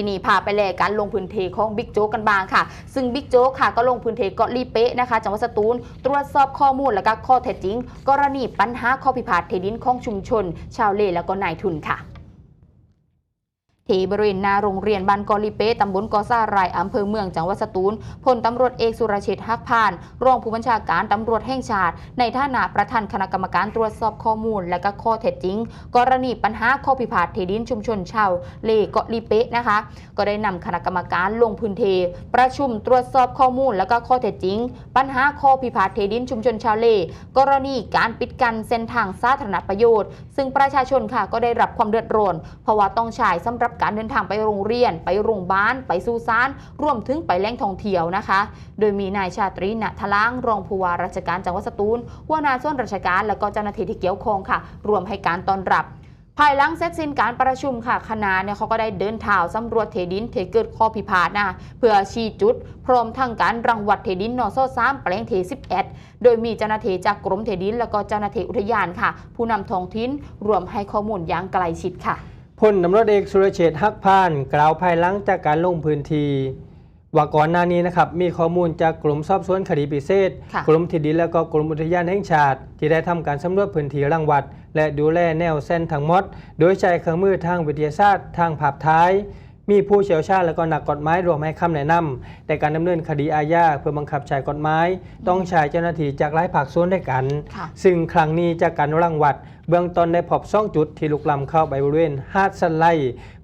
ทีนี้พาไปแลกการลงพื้นที่ของบิ๊กโจ๊กกันบ้างค่ะ ซึ่งบิ๊กโจ๊กค่ะก็ลงพื้นที่เกาะลีเป๊ะนะคะจังหวัดสตูลตรวจสอบข้อมูลและก็ข้อเท็จจริง กรณีปัญหาข้อพิพาทที่ดินของชุมชน ชาวเลและก็นายทุนค่ะ ที่บริเวณหน้าโรงเรียนบ้านกอลิเป้ตำบลกอซ่ารายอำเภอเมืองจังหวัดสตูลพลตำรวจเอกสุรเชษฐ์ฮักพาน รองผู้บัญชาการตำรวจแห่งชาติ ในฐานะประธานคณะกรรมการตรวจสอบข้อมูล และก็ข้อเท็จจริง กรณีปัญหาข้อพิพาทที่ดินชุมชนชาวเลกาะลิเป้นะคะ ก็ได้นำคณะกรรมการลงพื้นที่ประชุมตรวจสอบข้อมูล และก็ข้อเท็จจริง ปัญหาข้อพิพาทที่ดินชุมชนชาวเลกรณีการปิดกั้นเส้นทางสาธารณประโยชน์ ซึ่งประชาชนค่ะก็ได้รับความเดือดร้อนเพราะว่าต้องใช้สำหรับการเดินทางไปโรงเรียน ไปโรงพยาบาลไปสู่ซานรวมถึงไปแหล่งท่องเที่ยวนะคะ โดยมีนายชาตรีณทล้างรองผู้ว่าราชการจังหวัดสตูลหัวหน้าส่วนราชการและก็เจ้าหน้าที่ที่เกี่ยวข้องค่ะ รวมให้การต้อนรับภายหลังเสร็จสิ้นการประชุมค่ะ คณะเนี่ยเขาก็ได้เดินทางสำรวจเทดินเทเกิดข้อพิพาทนะเพื่อชี้จุด พร้อมทั้งการรังวัดเทดินนอโซสามแปลงเท11โดยมีเจ้าหน้าที่จากกรมเทดิน และก็เจ้าหน้าที่อุทยานค่ะ ผู้นำท้องถิ่นรวมให้ข้อมูลอย่างใกลชิดค่ะ พลตำรวจเอกสุรเชษฐ์ฮักพาน กล่าวภายหลังจากการลงพื้นที่ว่าก่อนหน้านี้นะครับมีข้อมูลจากกลุ่มสอบสวนคดีพิเศษค่ะกรมที่ดินและก็กรมอุทยานแห่งชาติ ที่ได้ทำการสำรวจพื้นที่รังวัด และดูแลแนวเส้นทั้งหมด โดยใช้เครื่องมือทางวิทยาศาสตร์ ทางภาพท้าย มีผู้เชี่ยวชาญและก็นักกฎหมายรวมให้คำแนะนำในการดำเนินคดีอาญาเพื่อบังคับใช้กฎหมาย ต้องใช้เจ้าหน้าที่จากหลายภาคส่วนด้วยกันค่ะซึ่งครั้งนี้จากการรังวัด เบื้องต้นได้พบซ่องจุดที่ลุกล้ำเข้าไปบริเวณหาดสันไล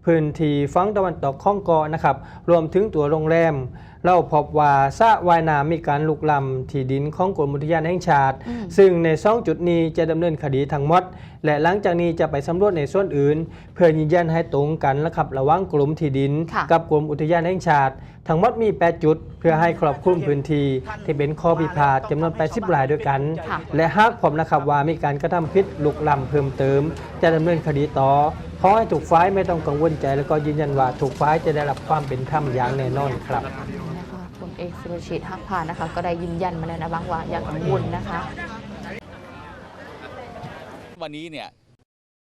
พื้นที่ฝั่งตะวันตกของเกาะนะครับรวมถึงตัวโรงแรม เราพบว่าสระว่ายน้ำมีการลุกล้ำที่ดินของกรมอุทยานแห่งชาติอืมซึ่งในซ่องจุดนี้จะดำเนินคดีทั้งหมด และหลังจากนี้จะไปสำรวจในส่วนอื่น เพื่อยืนยันให้ตรงกันนะครับระหว่างกลุ่มที่ดินค่ะกับกรมอุทยานแห่งชาติ ทั้งหมดมี 8 จุด เพื่อให้ครอบคลุมพื้นที่ที่เป็นข้อพิพาทจำนวน 80รายด้วยกันค่ะและหากผมนะครับว่ามีการกระทำผิดลุกล้ำเพิ่มเติม จะดำเนินคดีต่อขอให้ถูกฝ่ายไม่ต้องกังวลใจ แล้วก็ยืนยันว่าถูกฝ่ายจะได้รับความเป็นธรรมอย่างแน่นอนครับนะคะพลเอกสุรเชษฐ์ฮักพานนะคะ ก็ได้ยืนยันมาแล้วนะบางว่าอย่ากังวลนะคะ วันนี้เนี่ย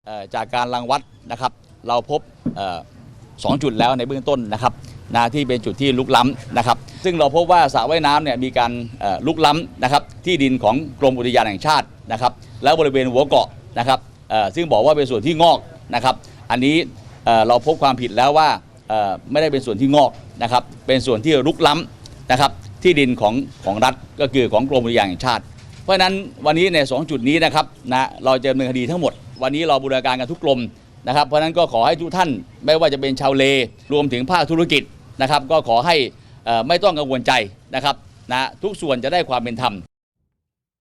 เอ่อจากการรังวัดนะครับ เราพบเอ่อสองจุดแล้วในเบื้องต้นนะครับ นะที่เป็นจุดที่ลุกล้ำนะครับ ซึ่งเราพบว่าสระว่ายน้ำเนี่ยมีการลุกล้ำนะครับที่ดินของกรมอุทยานแห่งชาตินะครับ แล้วบริเวณหัวเกาะนะครับซึ่งบอกว่าเป็นส่วนที่งอกนะครับ อันนี้เราพบความผิดแล้วว่าไม่ได้เป็นส่วนที่งอกนะครับ เป็นส่วนที่ลุกล้ำนะครับ ที่ดินของของรัฐก็คือของกรมอุทยานแห่งชาติ เพราะฉะนั้นวันนี้ใน2จุดนี้นะครับนะเราจะดำเนินคดีทั้งหมด วันนี้เราบูรณาการกันทุกกรมนะครับ เพราะฉะนั้นก็ขอให้ทุกท่านไม่ว่าจะเป็นชาวเลรวมถึงภาคธุรกิจ นะครับ ก็ขอให้ไม่ต้องกังวลใจนะครับนะทุกส่วนจะได้ความเป็นธรรม